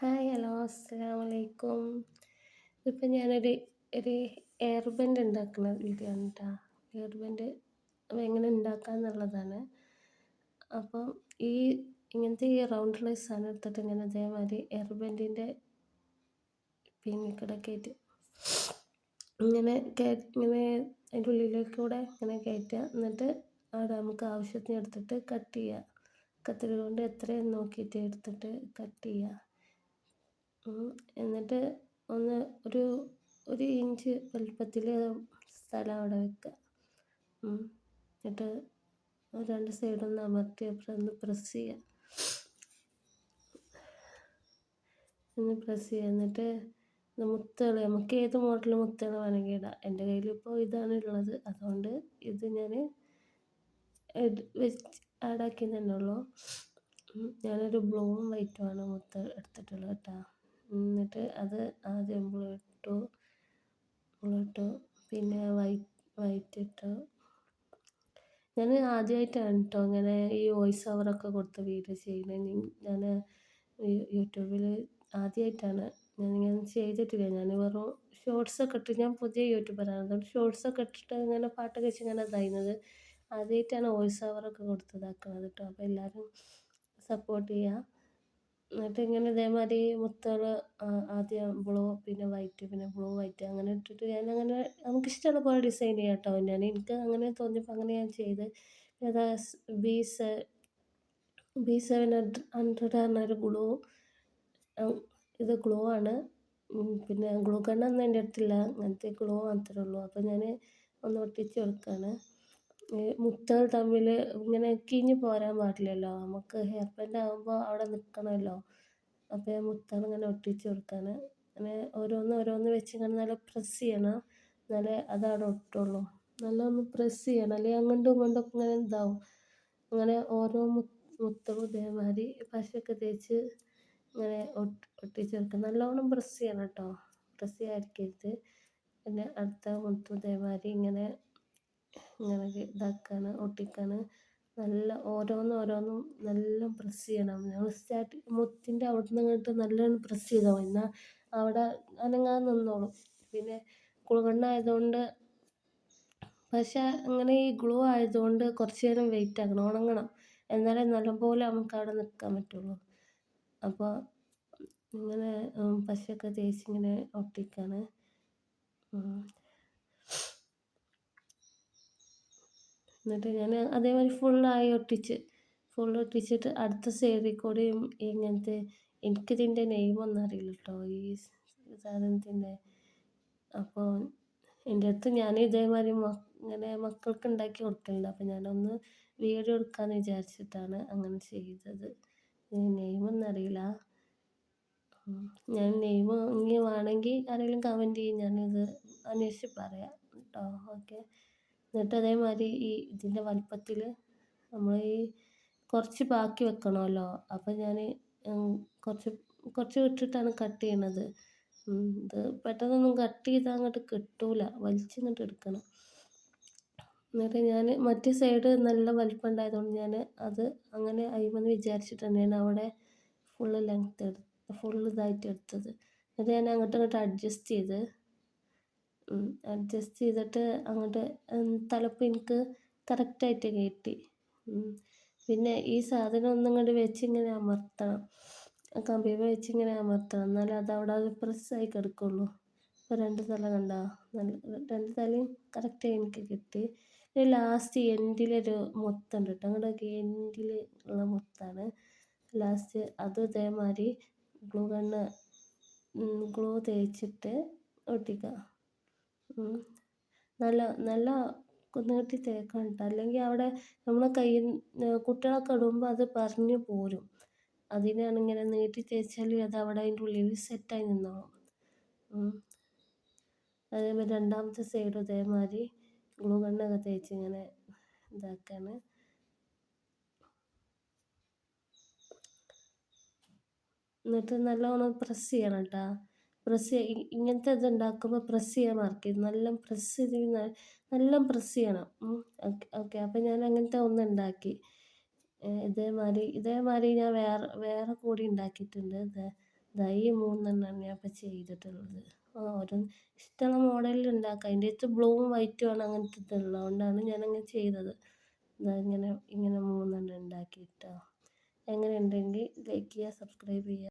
Hi hello അസ്സാം വലൈക്കും ഇപ്പം ഞാനൊരു ഒരു എയർ ബെൻഡ് ഉണ്ടാക്കുന്ന വീഡിയോ ആണ് കേട്ടോ എയർ ബെൻഡ് എങ്ങനെ ഉണ്ടാക്കുക എന്നുള്ളതാണ്. അപ്പം ഈ ഇങ്ങനത്തെ ഈ റൗണ്ടുള്ള സാധനം എടുത്തിട്ട് ഇങ്ങനെ അതേമാതിരി എയർ ബെൻഡിന്റെ പിന്നിക്കടെ കയറ്റി ഇങ്ങനെ ഇങ്ങനെ അതിന്റെ ഉള്ളിലേക്കൂടെ ഇങ്ങനെ കയറ്റുക എന്നിട്ട് അവിടെ നമുക്ക് ആവശ്യത്തിന് എടുത്തിട്ട് കട്ട് ചെയ്യുക കത്തിരി കൊണ്ട് എത്രയും നോക്കിയിട്ട് എടുത്തിട്ട് കട്ട് ചെയ്യുക എന്നിട്ട് ഒന്ന് ഒരു ഒരു ഇഞ്ച് വലുപ്പത്തിൽ സ്ഥലം അവിടെ വെക്കുക. എന്നിട്ട് രണ്ട് സൈഡൊന്ന് അമർത്തി അപ്പുറം ഒന്ന് പ്രസ് ചെയ്യുക. ഒന്ന് പ്രസ് ചെയ്യുക. എന്നിട്ട് മുത്തുകൾ നമുക്ക് ഏത് മോഡൽ മുത്തുകൾ വേണമെങ്കിൽ ഇടാം. എന്റെ കയ്യിലിപ്പോൾ ഇതാണ് ഉള്ളത്. അതുകൊണ്ട് ഇത് ഞാൻ വെച്ച് ആഡാക്കി തന്നെ ഉള്ളൂ. ഞാനൊരു ബ്ലൂവും വൈറ്റുമാണ് മുത്ത് എടുത്തിട്ടുള്ളത് കേട്ടോ. എന്നിട്ട് അത് ആദ്യം ബ്ലൂ ഇട്ടു പിന്നെ വൈറ്റ് വൈറ്റ് ഞാൻ ആദ്യമായിട്ടാണ് കേട്ടോ ഇങ്ങനെ ഈ വോയിസ് ഓവറൊക്കെ കൊടുത്ത് വീഡിയോ ചെയ്യുന്നത് ഞാൻ യൂട്യൂബിൽ ആദ്യമായിട്ടാണ് ഞാനിങ്ങനെ ചെയ്തിട്ടില്ല. ഞാൻ വെറും ഷോർട്സൊക്കെ ഇട്ട് ഞാൻ പുതിയ യൂട്യൂബറാണ്. അതുകൊണ്ട് ഷോർട്സൊക്കെ ഇട്ടിട്ട് ഇങ്ങനെ പാട്ടൊക്കെ വെച്ച് ഇങ്ങനെ ഇതായിരുന്നത് ആദ്യമായിട്ടാണ് വോയിസ് ഓവറൊക്കെ കൊടുത്തതാക്കുന്നത് കേട്ടോ അപ്പോൾ എല്ലാവരും സപ്പോർട്ട് ചെയ്യുക എന്നിട്ട് ഇങ്ങനെ ഇതേമാതിരി മുത്തുകൾ ആദ്യം ബ്ലൂ പിന്നെ വൈറ്റ് പിന്നെ ബ്ലൂ വൈറ്റ് അങ്ങനെ ഇട്ടിട്ട് ഞാൻ അങ്ങനെ നമുക്ക് ഇഷ്ടമുള്ള പോലെ ഡിസൈൻ ചെയ്യാം കേട്ടോ. ഞാൻ എനിക്ക് അങ്ങനെ തോന്നിയപ്പോൾ അങ്ങനെ ഞാൻ ചെയ്ത്. ഏതാ ബി സെ ബി സെവൻ ഹൺഡ്രഡ് പറഞ്ഞൊരു ഗ്ലൂ ഇത് ഗ്ലൂ ആണ്. പിന്നെ ഗ്ലൂ ഗണ്ണൊന്നും എന്റെ അടുത്തില്ല അങ്ങനത്തെ ഗ്ലൂ മാത്രമേ ഉള്ളൂ. അപ്പോൾ ഞാൻ ഒന്ന് ഒട്ടിച്ച് കൊടുക്കുകയാണ്. മുത്തുകൾ തമ്മിൽ ഇങ്ങനെ കിഞ്ഞ് പോരാൻ പാടില്ലല്ലോ. നമുക്ക് ഹെയർ ബാൻഡ് ആകുമ്പോൾ അവിടെ നിൽക്കണമല്ലോ അപ്പോൾ ഞാൻ മുത്തുകൾ ഇങ്ങനെ ഒട്ടിച്ച് കൊടുക്കുകയാണ് അങ്ങനെ ഓരോന്ന് ഓരോന്ന് വെച്ച് ഇങ്ങനെ നല്ല പ്രസ് ചെയ്യണം. എന്നാലേ അതവിടെ ഒട്ടുള്ളൂ. നല്ല ഒന്ന് പ്രസ് ചെയ്യണം. അല്ലെങ്കിൽ അങ്ങോട്ടും ഇങ്ങോട്ടും ഇങ്ങനെ ഇതാവും. അങ്ങനെ ഓരോ മു മുത്തുകളും ഇതേമാതിരി പശയൊക്കെ തേച്ച് ഇങ്ങനെ ഒട്ടിച്ച് കൊടുക്കുക നല്ലോണം പ്രസ് ചെയ്യണം കേട്ടോ. പ്രസ് ചെയ്യാതിരിക്കരുത്. പിന്നെ അടുത്ത മുത്തും ഇതേമാതിരി ഇങ്ങനെ ഇങ്ങനെ ഇതാക്കാണ് ഒട്ടിക്കാണ്. നല്ല ഓരോന്നും ഓരോന്നും നല്ല പ്രസ് ചെയ്യണം. ഞങ്ങൾ സ്റ്റാർട്ട് മുത്തിന്റെ അവിടെ നിന്ന് ഇങ്ങോട്ട് നല്ലോണം പ്രസ് ചെയ്താൽ മതി. എന്നാൽ അവിടെ അനങ്ങാതെ നിന്നോളും. പിന്നെ കുളുകണ്ണായതുകൊണ്ട് പക്ഷേ അങ്ങനെ ഈ ഗ്ലൂ ആയതുകൊണ്ട് കുറച്ച് നേരം വെയിറ്റ് ആക്കണം ഉണങ്ങണം. എന്നാലേ നല്ലപോലെ നമുക്ക് അവിടെ നിൽക്കാൻ പറ്റുള്ളൂ. അപ്പോൾ ഇങ്ങനെ പശയൊക്കെ തേച്ച് ഇങ്ങനെ ഒട്ടിക്കാണ്. എന്നിട്ട് ഞാൻ അതേമാതിരി ഫുള്ളായി ഒട്ടിച്ച് ഫുൾ ഒട്ടിച്ചിട്ട് അടുത്ത സൈഡിൽ കൂടെയും ഇങ്ങനത്തെ എനിക്കിതിന്റെ നെയിമൊന്നും അറിയില്ല കേട്ടോ ഈ സാധനത്തിന്റെ അപ്പോൾ എന്റെ അടുത്ത് ഞാൻ ഇതേമാതിരി ഇങ്ങനെ മക്കൾക്ക് ഉണ്ടാക്കി കൊടുക്കലുണ്ട്. അപ്പോൾ ഞാനൊന്ന് വീഡിയോ എടുക്കാമെന്ന് വിചാരിച്ചിട്ടാണ് അങ്ങനെ ചെയ്തത്. നെയിമൊന്നും അറിയില്ല. ഞാൻ നെയിം ഇനി വേണമെങ്കിൽ ആരെങ്കിലും കമന്റ് ചെയ്യും. ഞാനിത് അന്വേഷിച്ച് പറയാം കേട്ടോ ഓക്കെ എന്നിട്ട് അതേമാതിരി ഈ ഇതിന്റെ വലുപ്പത്തിൽ നമ്മൾ ഈ കുറച്ച് ബാക്കി വെക്കണമല്ലോ. അപ്പം ഞാൻ കുറച്ച് കുറച്ച് വിട്ടിട്ടാണ് കട്ട് ചെയ്യണത്. ഇത് പെട്ടെന്നൊന്നും കട്ട് ചെയ്താൽ അങ്ങോട്ട് കിട്ടൂല. വലിച്ചിങ്ങോട്ട് എടുക്കണം. എന്നിട്ട് ഞാൻ മറ്റേ സൈഡ് നല്ല വലിപ്പം ഉണ്ടായതുകൊണ്ട് ഞാൻ അത് അങ്ങനെ അയ്യമെന്ന് വിചാരിച്ചിട്ട് തന്നെയാണ് അവിടെ ഫുള്ള് ലെങ്ത് എടുത്ത് ഫുള്ള് ഇതായിട്ട് എടുത്തത്. എന്നിട്ട് ഞാൻ അങ്ങോട്ടും ഇങ്ങോട്ടും അഡ്ജസ്റ്റ് ചെയ്ത് അഡ്ജസ്റ്റ് ചെയ്തിട്ട് അങ്ങോട്ട് തലപ്പ് എനിക്ക് കറക്റ്റായിട്ട് കിട്ടി. പിന്നെ ഈ സാധനം ഒന്നിങ്ങോട്ട് വെച്ച് ഇങ്ങനെ അമർത്തണം. കമ്പി വെച്ച് ഇങ്ങനെ അമർത്തണം. എന്നാലേ അത് അവിടെ അത് പ്രസ്സായി കിടക്കുള്ളൂ. ഇപ്പോൾ രണ്ട് തല കണ്ട? രണ്ട് തലയും കറക്റ്റായി എനിക്ക് കിട്ടി. പിന്നെ ലാസ്റ്റ് എൻഡിലൊരു മുത്തുണ്ട് കേട്ടോ അങ്ങോട്ടൊക്കെ എൻഡിൽ ഉള്ള മുത്താണ്. ലാസ്റ്റ് അത് ഇതേമാതിരി ഗ്ലൂ ഗണ്ണ് ഗ്ലൂ തേച്ചിട്ട് ഒട്ടിക്കുക നല്ല നല്ല നീട്ടി തേക്കണം കേട്ടോ അല്ലെങ്കിൽ അവിടെ നമ്മൾ കയ്യിൽ കുട്ടികളൊക്കെ ഇടുമ്പോൾ അത് പറഞ്ഞു പോരും. അതിനാണ് ഇങ്ങനെ നീട്ടി തേച്ചാൽ അത് അവിടെ അതിന്റെ ഉള്ളിൽ സെറ്റായി നിന്നോളും. അതേമാതിരി രണ്ടാമത്തെ സൈഡും ഇതേമാതിരി ഗ്ലൂ ഗണ്ണൊക്കെ തേച്ച് ഇങ്ങനെ ഇതാക്കാണ്. എന്നിട്ട് നല്ലോണം പ്രസ് ചെയ്യണം കേട്ടോ പ്രസ് ഇങ്ങനത്തെ ഇത് ഉണ്ടാക്കുമ്പോൾ പ്രസ് ചെയ്യാൻ മറക്കരുത് നല്ല പ്രസ് ചെയ്ത് നല്ല പ്രസ് ചെയ്യണം. ഓക്കെ അപ്പം ഞാൻ അങ്ങനത്തെ ഒന്ന് ഉണ്ടാക്കി ഇതേമാതിരി ഇതേമാതിരി ഞാൻ വേറെ വേറെ കൂടി ഉണ്ടാക്കിയിട്ടുണ്ട് ഇതാ ഈ ഞാൻ ഇപ്പം ചെയ്തിട്ടുള്ളത്. ഓരോ ഇഷ്ടമുള്ള മോഡലിൽ ഉണ്ടാക്കാം അതിന്റെ അടുത്ത് ബ്ലൂവും വൈറ്റുമാണ് അങ്ങനത്തെ ഇതുള്ളത് അതുകൊണ്ടാണ് ഞാനങ്ങനെ ചെയ്തത്. ഇതാ ഇങ്ങനെ ഇങ്ങനെ മൂന്നെണ്ണം ഉണ്ടാക്കിയിട്ടോ എങ്ങനെ ഉണ്ടെങ്കിൽ ലൈക്ക് ചെയ്യുക സബ്സ്ക്രൈബ് ചെയ്യുക